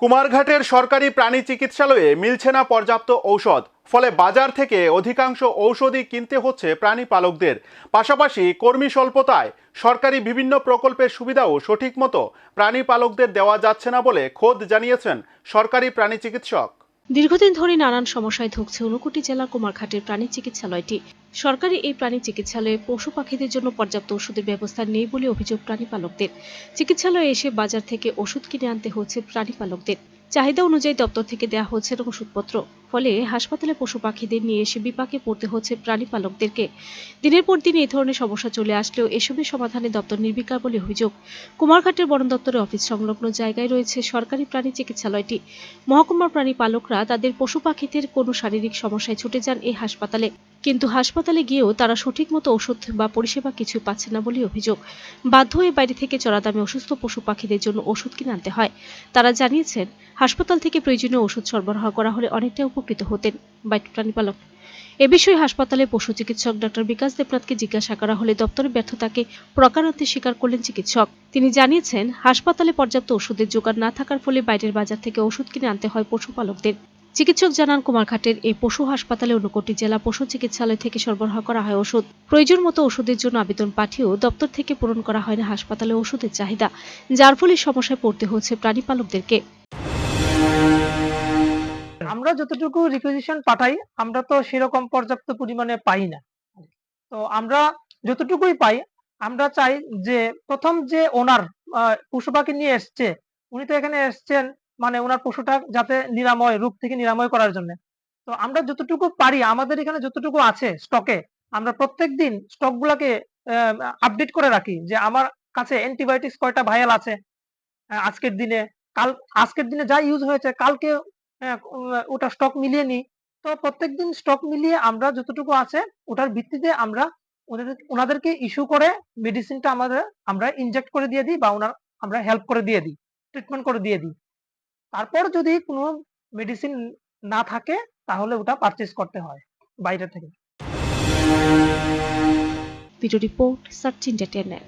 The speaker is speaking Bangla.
কুমারঘাটের সরকারি প্রাণী চিকিৎসালয়ে মিলছে না পর্যাপ্ত ঔষধ, ফলে বাজার থেকে অধিকাংশ ঔষধই কিনতে হচ্ছে প্রাণী পালকদের পাশাপাশি কর্মী স্বল্পতায় সরকারি বিভিন্ন প্রকল্পের সুবিধাও সঠিক মতো প্রাণী পালকদের দেওয়া যাচ্ছে না বলে খোদ জানিয়েছেন সরকারি প্রাণী চিকিৎসক। দীর্ঘদিন ধরে নানান সমস্যায় ধুঁকছে ঊনকোটি জেলা কুমারঘাটের প্রাণী চিকিৎসালয়টি। সরকারি এই প্রাণী চিকিৎসালয়ে পশু পাখিদের জন্য পর্যাপ্ত ওষুধের ব্যবস্থা নেই বলে অভিযোগ প্রাণীপালকদের। চিকিৎসালয়ে এসে বাজার থেকে ওষুধ কিনে আনতে হচ্ছে প্রাণী পালকদের চাহিদা অনুযায়ী দপ্তর থেকে দেওয়া হচ্ছে ওষুধপত্র। ফলে হাসপাতালে পশু পাখিদের নিয়ে এসে বিপাকে পড়তে হচ্ছে প্রাণী পালকদেরকে। দিনের পর দিন এই ধরনের সমস্যা চলে আসলেও এসবের সমাধানে দপ্তর নির্বিকার বলে অভিযোগ। কুমারঘাটের বন দপ্তরের অফিস সংলগ্ন জায়গায় রয়েছে সরকারি প্রাণী চিকিৎসালয়টি। মহকুমার প্রাণী পালকরা তাদের পশু পাখিদের কোনো শারীরিক সমস্যায় ছুটে যান এই হাসপাতালে। কিন্তু হাসপাতালে গিয়েও তারা সঠিক মতো ওষুধ বা পরিষেবা কিছুই পাচ্ছে না বলে অভিযোগ। বাধ্য হয়ে বাইরে থেকে চড়া দামে অসুস্থ পশু পাখিদের জন্য ওষুধ কিনে আনতে হয়। তারা জানিয়েছেন, হাসপাতাল থেকে প্রয়োজনীয় ওষুধ সরবরাহ করা হলে অনেকটাই উপকৃত হতেন। বাইট প্রাণীপালক এ বিষয়ে হাসপাতালে পশু চিকিৎসক ডক্টর বিকাশ দেবনাথকে জিজ্ঞাসা করা হলে দপ্তরের ব্যর্থতাকে প্রকারান্তে স্বীকার করলেন চিকিৎসক। তিনি জানিয়েছেন, হাসপাতালে পর্যাপ্ত ওষুধের জোগান না থাকার ফলে বাইরের বাজার থেকে ওষুধ কিনে আনতে হয় পশুপালকদের। চিকিৎসক জানান কুমারঘাটের এই পশু হাসপাতালে ঊনকোটি জেলা পশু চিকিৎসালয় থেকে সরবরাহ করা হয় ওষুধ। প্রয়োজন মতো ওষুধের জন্য আবেদন পাঠিয়েও দপ্তর থেকে পূরণ করা হয় না হাসপাতালে ওষুধের চাহিদা, যার ফলে সমস্যায় পড়তে হচ্ছে প্রাণী পালকদেরকে। আমরা যতটুকু রিকুইজিশন পাঠাই, আমরা তো সেরকম পর্যাপ্ত পরিমাণে পাই না। তো আমরা যতটুকুই পাই, আমরা চাই যে প্রথম যে ওনার পশু পাখি নিয়ে এসছে, উনি তো এখানে এসছেন মানে ওনার পশুটা যাতে নিরাময় রোগ থেকে নিরাময় করার জন্য। তো আমরা যতটুকু পারি, আমাদের এখানে যতটুকু আছে স্টকে আমরা প্রত্যেক দিন স্টক গুলাকে আপডেট করে রাখি যে আমার কাছে অ্যান্টিবায়োটিক্স কয়টা ভাইয়াল আছে আজকের দিনে। কাল, আজকের দিনে যা ইউজ হয়েছে, কালকে ওটা স্টক মিলিয়ে নিই। তো প্রত্যেক দিন স্টক মিলিয়ে আমরা যতটুকু আছে, ওটার ভিত্তিতে আমরা ওনাদেরকে ইস্যু করে মেডিসিনটা আমাদের, আমরা ইনজেক্ট করে দিয়ে দিই বা ওনার, আমরা হেল্প করে দিয়ে দিই ট্রিটমেন্ট করে দিয়ে দিই। তারপর যদি কোনো মেডিসিন না থাকে, তাহলে ওটা পারচেজ করতে হয় বাইরে থেকে। Video report search entertainment